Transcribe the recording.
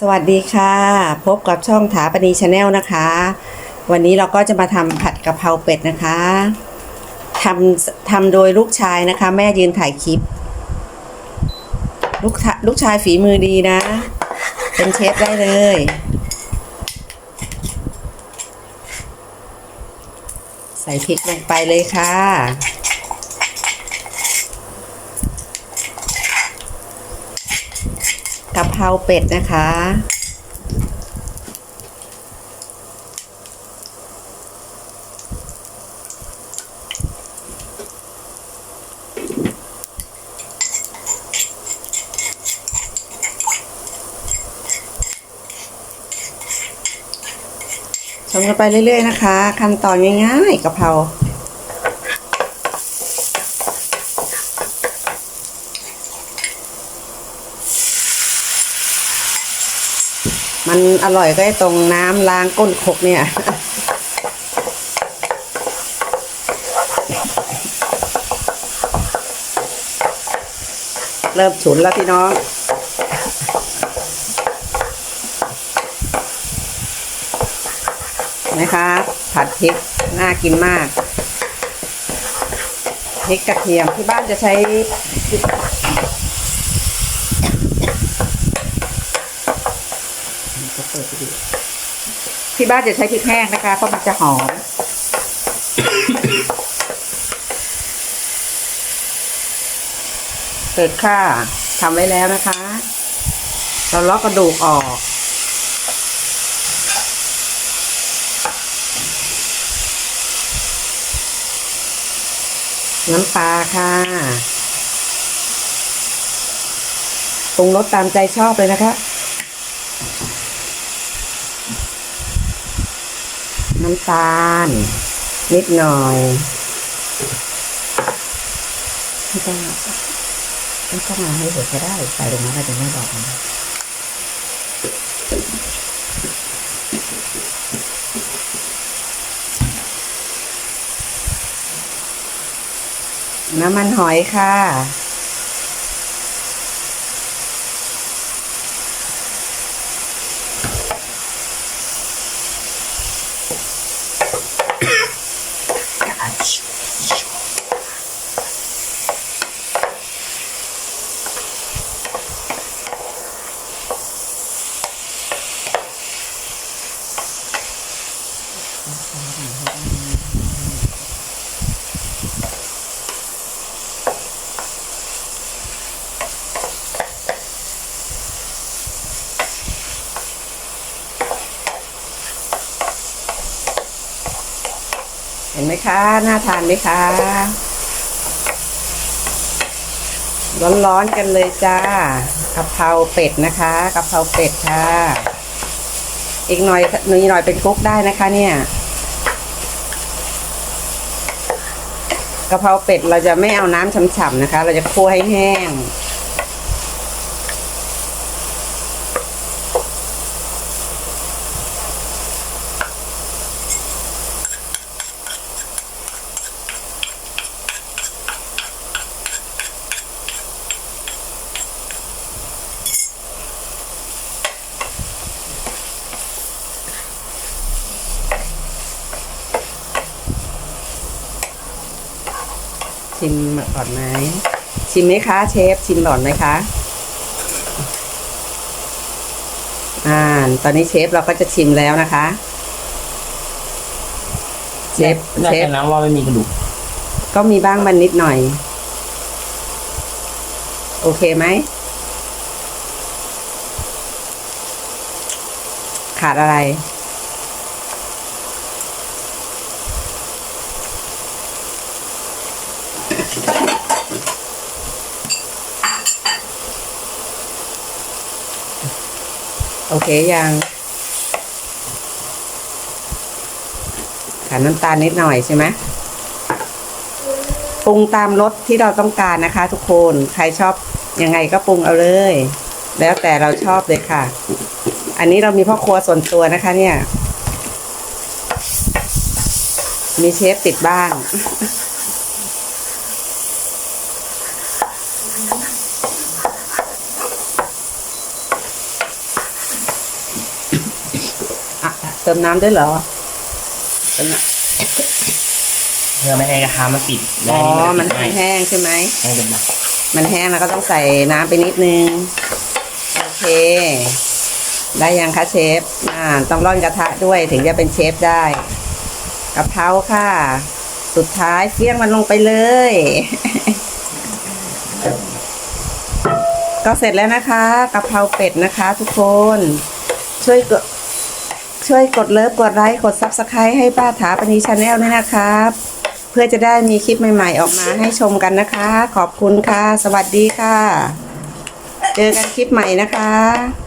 สวัสดีค่ะ พบกับช่องถาปณีชาแนลนะคะ วันนี้เราก็จะมาทำผัดกะเพราเป็ดนะคะทำทำโดยลูกชายนะคะ แม่ยืนถ่ายคลิป ลูกลูกชายฝีมือดีนะ เป็นเชฟได้เลย ใส่พริกลงไปเลยค่ะ กะเพราเป็ดนะคะ ชมกันไปเรื่อยๆนะคะ ขั้นตอนง่ายๆกะเพรา มันอร่อยก็ไอ้ตรงน้ำล้างก้นครกเนี่ยเริ่มฉุนแล้วพี่น้อง นะคะผัดพริกน่ากินมาก พริกกระเทียมที่บ้านจะใช้พริก ที่บ้านจะใช้พริกแห้งนะคะ เพราะมันจะหอมเปิดค่ะทำไว้แล้วนะคะ เราเลาะกระดูกออกน้ำปลาค่ะปรุงรสตามใจชอบเลยนะคะ น้ำตาล นิดหน่อยไม่ต้องไม่ต้องมาให้เห็นก็ได้ใส่ลงมาแล้วจะไม่บอกนะน้ำมันหอยค่ะ เห็นไหมคะ น่าทานไหมคะ ร้อนๆกันเลยจ้ากะเพราเป็ดนะคะกะเพราเป็ดค่ะ อีกหน่อยหน่อยหน่อยเป็นคุกได้นะคะ เนี่ยกะเพราเป็ดเราจะไม่เอาน้ำฉ่ำๆนะคะ เราจะคั่วให้แห้ง ชิมก่อนไหมชิมไหมคะเชฟชิมหลอนไหมคะอ่าตอนนี้เชฟเราก็จะชิมแล้วนะคะ เชฟน่าเชฟจะน้ำว่าไม่มีกระดูกก็มีบ้างมันนิดหน่อย โอเคไหมขาดอะไร โอเคยังขาน้ำตาลนิดหน่อยใช่ไหมปรุงตามรสที่เราต้องการนะคะ ทุกคนใครชอบยังไงก็ปรุงเอาเลย แล้วแต่เราชอบเลยค่ะ อันนี้เรามีพ่อครัวส่วนตัวนะคะ เนี่ย มีเชฟติดบ้าน เติมน้ำด้วยเหรอเติมน้เพื่อไม่ให้กระทะมันติดำอ๋อ มันให้แห้งใช่ไหมให้เป็นแบบมันแห้งแล้วก็ต้องใส่น้ำไปนิดนึง โอเค ได้ยังคะเชฟ อ่า ต้องร่อนกระทะด้วยถึงจะเป็นเชฟได้กะเพราค่ะ สุดท้ายเฟี้ยงมันลงไปเลย ก็เสร็จแล้วนะคะกะเพราเป็ดนะคะ ทุกคน ช่วยกด ช่วยกดเลิฟกดไลค์กดซับสไครต์ให้ป้าถาปณีชาแนลด้วยนะครับ เพื่อจะได้มีคลิปใหม่ๆออกมาให้ชมกันนะคะ ขอบคุณค่ะ สวัสดีค่ะ เจอกันคลิปใหม่นะคะ